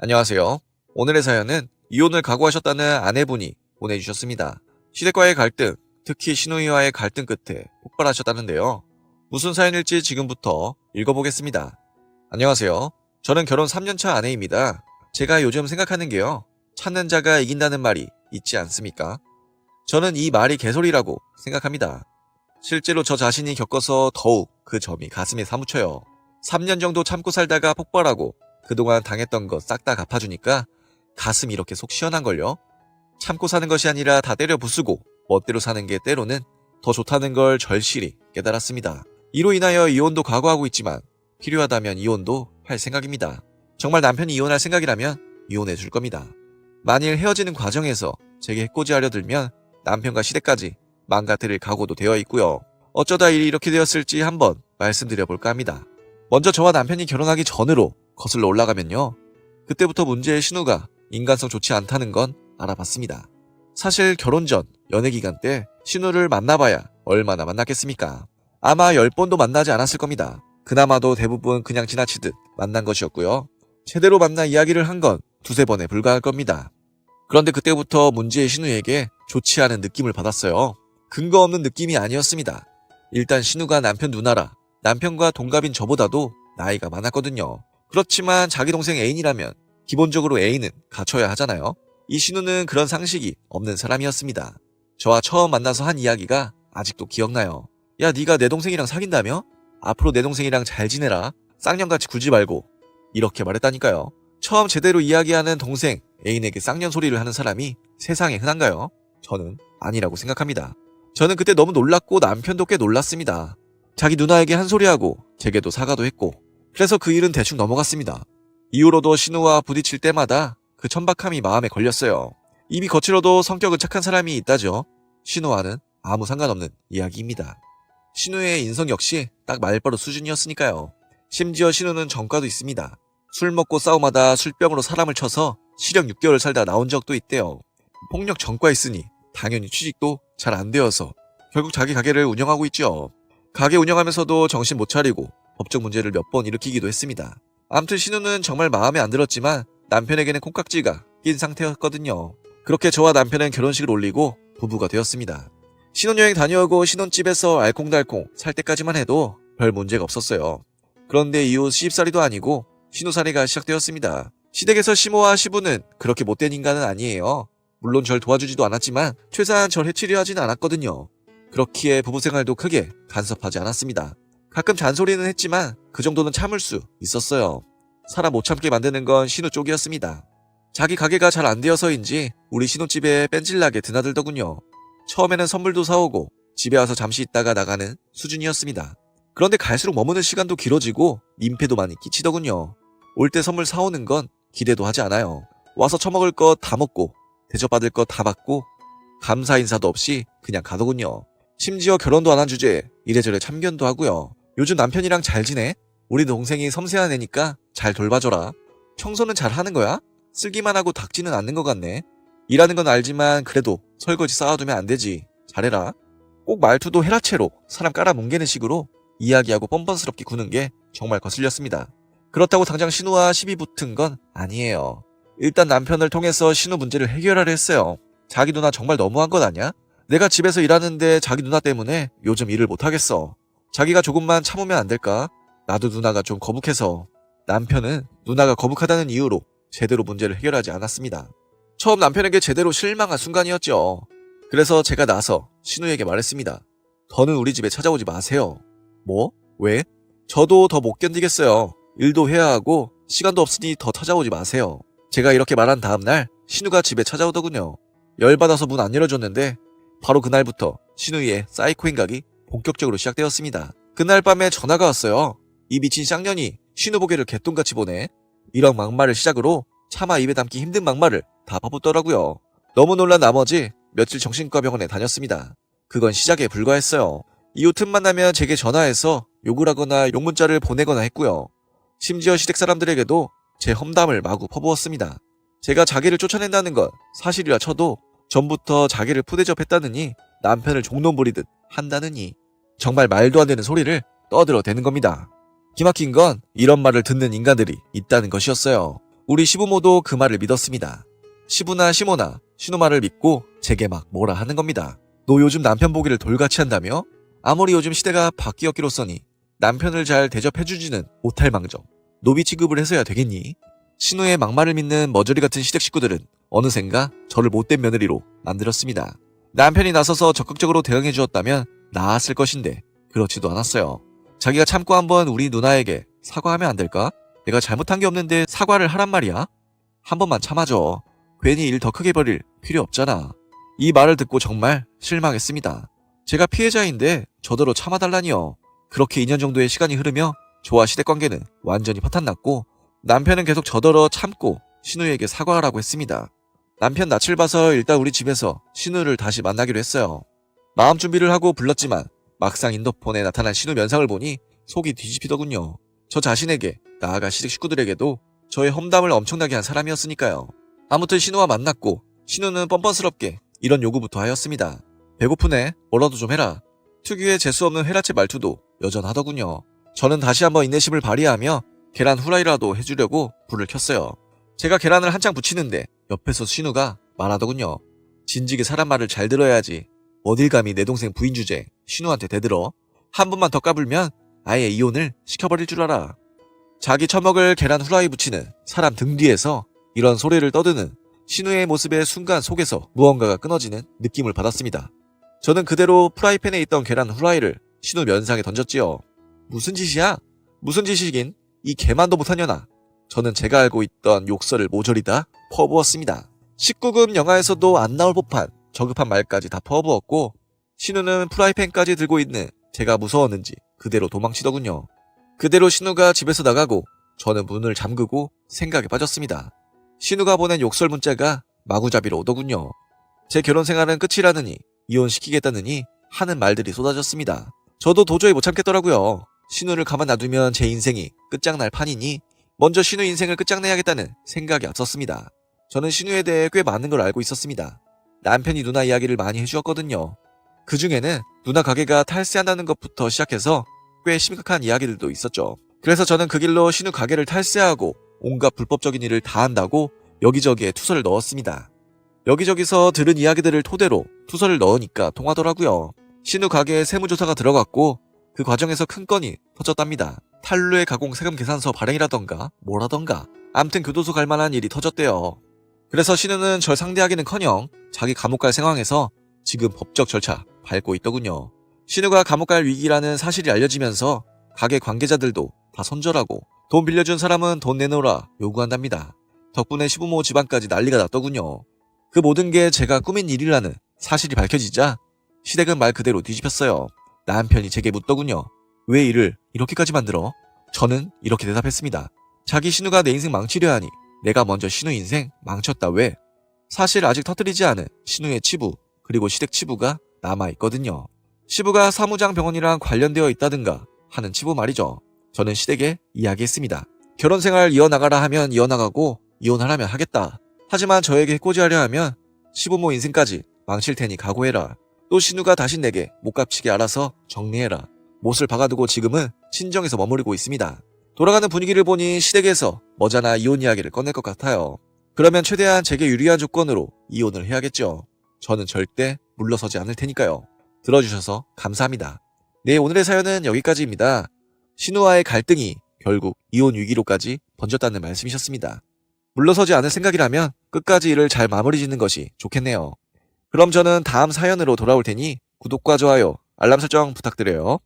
안녕하세요. 오늘의 사연은 이혼을 각오하셨다는 아내분이 보내주셨습니다. 시댁과의 갈등, 특히 신우이와의 갈등 끝에 폭발하셨다는데요. 무슨 사연일지 지금부터 읽어보겠습니다. 안녕하세요. 저는 결혼 3년차 아내입니다. 제가 요즘 생각하는 게요. 찾는 자가 이긴다는 말이 있지 않습니까? 저는 이 말이 개소리라고 생각합니다. 실제로 저 자신이 겪어서 더욱 그 점이 가슴에 사무쳐요. 3년 정도 참고 살다가 폭발하고 그동안 당했던 거싹다 갚아주니까 가슴이 이렇게 속 시원한걸요? 참고 사는 것이 아니라 다 때려 부수고 멋대로 사는 게 때로는 더 좋다는 걸 절실히 깨달았습니다. 이로 인하여 이혼도 각오하고 있지만 필요하다면 이혼도 할 생각입니다. 정말 남편이 이혼할 생각이라면 이혼해 줄 겁니다. 만일 헤어지는 과정에서 제게 해코지하려 들면 남편과 시댁까지 망가뜨릴 각오도 되어 있고요. 어쩌다 일이 이렇게 되었을지 한번 말씀드려 볼까 합니다. 먼저 저와 남편이 결혼하기 전으로 거슬러 올라가면요. 그때부터 문제의 신우가 인간성 좋지 않다는 건 알아봤습니다. 사실 결혼 전 연애 기간 때 신우를 만나봐야 얼마나 만났겠습니까? 아마 10번도 만나지 않았을 겁니다. 그나마도 대부분 그냥 지나치듯 만난 것이었고요. 제대로 만나 이야기를 한 건 두세 번에 불과할 겁니다. 그런데 그때부터 문제의 신우에게 좋지 않은 느낌을 받았어요. 근거 없는 느낌이 아니었습니다. 일단 신우가 남편 누나라 남편과 동갑인 저보다도 나이가 많았거든요. 그렇지만 자기 동생 애인이라면 기본적으로 애인은 갖춰야 하잖아요. 이 신우는 그런 상식이 없는 사람이었습니다. 저와 처음 만나서 한 이야기가 아직도 기억나요. 야 네가 내 동생이랑 사귄다며? 앞으로 내 동생이랑 잘 지내라. 쌍년같이 굴지 말고. 이렇게 말했다니까요. 처음 제대로 이야기하는 동생 애인에게 쌍년 소리를 하는 사람이 세상에 흔한가요? 저는 아니라고 생각합니다. 저는 그때 너무 놀랐고 남편도 꽤 놀랐습니다. 자기 누나에게 한 소리하고 제게도 사과도 했고 그래서 그 일은 대충 넘어갔습니다. 이후로도 신우와 부딪힐 때마다 그 천박함이 마음에 걸렸어요. 입이 거칠어도 성격은 착한 사람이 있다죠. 신우와는 아무 상관없는 이야기입니다. 신우의 인성 역시 딱 말버릇 수준이었으니까요. 심지어 신우는 전과도 있습니다. 술 먹고 싸움하다 술병으로 사람을 쳐서 실형 6개월 살다 나온 적도 있대요. 폭력 전과 있으니 당연히 취직도 잘 안 되어서 결국 자기 가게를 운영하고 있죠. 가게 운영하면서도 정신 못 차리고 법적 문제를 몇 번 일으키기도 했습니다. 암튼 신우는 정말 마음에 안 들었지만 남편에게는 콩깍지가 낀 상태였거든요. 그렇게 저와 남편은 결혼식을 올리고 부부가 되었습니다. 신혼여행 다녀오고 신혼집에서 알콩달콩 살 때까지만 해도 별 문제가 없었어요. 그런데 이후 시집살이도 아니고 신우살이가 시작되었습니다. 시댁에서 시모와 시부는 그렇게 못된 인간은 아니에요. 물론 절 도와주지도 않았지만 최소한 절 해치려 하지는 않았거든요. 그렇기에 부부 생활도 크게 간섭하지 않았습니다. 가끔 잔소리는 했지만 그 정도는 참을 수 있었어요. 사람 못 참게 만드는 건 신우 쪽이었습니다. 자기 가게가 잘 안 되어서인지 우리 신혼집에 뺀질나게 드나들더군요. 처음에는 선물도 사오고 집에 와서 잠시 있다가 나가는 수준이었습니다. 그런데 갈수록 머무는 시간도 길어지고 민폐도 많이 끼치더군요. 올 때 선물 사오는 건 기대도 하지 않아요. 와서 처먹을 것 다 먹고 대접받을 것 다 받고 감사 인사도 없이 그냥 가더군요. 심지어 결혼도 안 한 주제에 이래저래 참견도 하고요. 요즘 남편이랑 잘 지내? 우리 동생이 섬세한 애니까 잘 돌봐줘라. 청소는 잘 하는 거야? 쓰기만 하고 닦지는 않는 것 같네. 일하는 건 알지만 그래도 설거지 쌓아두면 안 되지. 잘해라. 꼭 말투도 헤라체로 사람 깔아뭉개는 식으로 이야기하고 뻔뻔스럽게 구는 게 정말 거슬렸습니다. 그렇다고 당장 신우와 시비 붙은 건 아니에요. 일단 남편을 통해서 신우 문제를 해결하려 했어요. 자기 누나 정말 너무한 것 아냐? 내가 집에서 일하는데 자기 누나 때문에 요즘 일을 못하겠어. 자기가 조금만 참으면 안 될까? 나도 누나가 좀 거북해서. 남편은 누나가 거북하다는 이유로 제대로 문제를 해결하지 않았습니다. 처음 남편에게 제대로 실망한 순간이었죠. 그래서 제가 나서 신우에게 말했습니다. 더는 우리 집에 찾아오지 마세요. 뭐? 왜? 저도 더 못 견디겠어요. 일도 해야 하고 시간도 없으니 더 찾아오지 마세요. 제가 이렇게 말한 다음날 신우가 집에 찾아오더군요. 열받아서 문 안 열어줬는데 바로 그날부터 신우의 사이코 행각이 본격적으로 시작되었습니다. 그날 밤에 전화가 왔어요. 이 미친 쌍년이 신우 보게를 개똥같이 보내. 이런 막말을 시작으로 차마 입에 담기 힘든 막말을 다 퍼붓더라고요. 너무 놀란 나머지 며칠 정신과 병원에 다녔습니다. 그건 시작에 불과했어요. 이후 틈만 나면 제게 전화해서 욕을 하거나 욕문자를 보내거나 했고요. 심지어 시댁 사람들에게도 제 험담을 마구 퍼부었습니다. 제가 자기를 쫓아낸다는 건 사실이라 쳐도 전부터 자기를 푸대접했다느니 남편을 종놈 부리듯 한다느니 정말 말도 안 되는 소리를 떠들어 대는 겁니다. 기막힌 건 이런 말을 듣는 인간들이 있다는 것이었어요. 우리 시부모도 그 말을 믿었습니다. 시부나 시모나 말을 믿고 제게 막 뭐라 하는 겁니다. 너 요즘 남편 보기를 돌같이 한다며? 아무리 요즘 시대가 바뀌었기로써니 남편을 잘 대접해주지는 못할 망정 노비 취급을 해서야 되겠니? 신우의 막말을 믿는 머저리 같은 시댁 식구들은 어느샌가 저를 못된 며느리로 만들었습니다. 남편이 나서서 적극적으로 대응해 주었다면 나았을 것인데 그렇지도 않았어요. 자기가 참고 한번 우리 누나에게 사과하면 안 될까? 내가 잘못한 게 없는데 사과를 하란 말이야? 한 번만 참아줘. 괜히 일 더 크게 벌일 필요 없잖아. 이 말을 듣고 정말 실망했습니다. 제가 피해자인데 저더러 참아달라니요. 그렇게 2년 정도의 시간이 흐르며 저와 시댁 관계는 완전히 파탄났고 남편은 계속 저더러 참고 신우에게 사과하라고 했습니다. 남편 낯을 봐서 일단 우리 집에서 신우를 다시 만나기로 했어요. 마음 준비를 하고 불렀지만 막상 인도폰에 나타난 신우 면상을 보니 속이 뒤집히더군요. 저 자신에게 나아가 시댁 식구들에게도 저의 험담을 엄청나게 한 사람이었으니까요. 아무튼 신우와 만났고 신우는 뻔뻔스럽게 이런 요구부터 하였습니다. 배고프네. 뭐라도 좀 해라. 특유의 재수 없는 회라체 말투도 여전하더군요. 저는 다시 한번 인내심을 발휘하며 계란 후라이라도 해주려고 불을 켰어요. 제가 계란을 한창 붙이는데 옆에서 신우가 말하더군요. 진즉에 사람 말을 잘 들어야지. 어딜 감히 내 동생 부인 주제 신우한테 대들어. 한 번만 더 까불면 아예 이혼을 시켜버릴 줄 알아. 자기 처먹을 계란 후라이 붙이는 사람 등 뒤에서 이런 소리를 떠드는 신우의 모습에 순간 속에서 무언가가 끊어지는 느낌을 받았습니다. 저는 그대로 프라이팬에 있던 계란 후라이를 신우 면상에 던졌지요. 무슨 짓이야? 무슨 짓이긴? 이 개만도 년아. 저는 제가 알고 있던 욕설을 모조리 다 퍼부었습니다. 19금 영화에서도 안 나올 법한 저급한 말까지 다 퍼부었고 신우는 프라이팬까지 들고 있는 제가 무서웠는지 그대로 도망치더군요. 그대로 신우가 집에서 나가고 저는 문을 잠그고 생각에 빠졌습니다. 신우가 보낸 욕설 문자가 마구잡이로 오더군요. 제 결혼 생활은 끝이라느니 이혼시키겠다느니 하는 말들이 쏟아졌습니다. 저도 도저히 못 참겠더라고요. 신우를 가만 놔두면 제 인생이 끝장날 판이니 먼저 신우 인생을 끝장내야겠다는 생각이 앞섰습니다. 저는 신우에 대해 꽤 많은 걸 알고 있었습니다. 남편이 누나 이야기를 많이 해주었거든요. 그 중에는 누나 가게가 탈세한다는 것부터 시작해서 꽤 심각한 이야기들도 있었죠. 그래서 저는 그 길로 신우 가게를 탈세하고 온갖 불법적인 일을 다 한다고 여기저기에 투서를 넣었습니다. 여기저기서 들은 이야기들을 토대로 투서를 넣으니까 통하더라고요. 신우 가게에 세무조사가 들어갔고 그 과정에서 큰 건이 터졌답니다. 탈루의 가공 세금 계산서 발행이라던가 뭐라던가 암튼 교도소 갈 만한 일이 터졌대요. 그래서 신우는 절 상대하기는커녕 자기 감옥 갈 상황에서 지금 법적 절차 밟고 있더군요. 신우가 감옥 갈 위기라는 사실이 알려지면서 가게 관계자들도 다 손절하고 돈 빌려준 사람은 돈 내놓으라 요구한답니다. 덕분에 시부모 집안까지 난리가 났더군요. 그 모든 게 제가 꾸민 일이라는 사실이 밝혀지자 시댁은 말 그대로 뒤집혔어요. 남편이 제게 묻더군요. 왜 일을 이렇게까지 만들어? 저는 이렇게 대답했습니다. 자기 신우가 내 인생 망치려 하니 내가 먼저 신우 인생 망쳤다 왜? 사실 아직 터뜨리지 않은 신우의 치부 그리고 시댁 치부가 남아있거든요. 시부가 사무장 병원이랑 관련되어 있다든가 하는 치부 말이죠. 저는 시댁에 이야기했습니다. 결혼 생활 이어나가라 하면 이어나가고 이혼하라면 하겠다. 하지만 저에게 해코지하려 하면 시부모 인생까지 망칠 테니 각오해라. 또 신우가 다시 내게 못 갚치게 알아서 정리해라. 못을 박아두고 지금은 친정에서 머무르고 있습니다. 돌아가는 분위기를 보니 시댁에서 머지않아 이혼 이야기를 꺼낼 것 같아요. 그러면 최대한 제게 유리한 조건으로 이혼을 해야겠죠. 저는 절대 물러서지 않을 테니까요. 들어주셔서 감사합니다. 네, 오늘의 사연은 여기까지입니다. 신우와의 갈등이 결국 이혼 위기로까지 번졌다는 말씀이셨습니다. 물러서지 않을 생각이라면 끝까지 일을 잘 마무리 짓는 것이 좋겠네요. 그럼 저는 다음 사연으로 돌아올 테니 구독과 좋아요, 알람 설정 부탁드려요.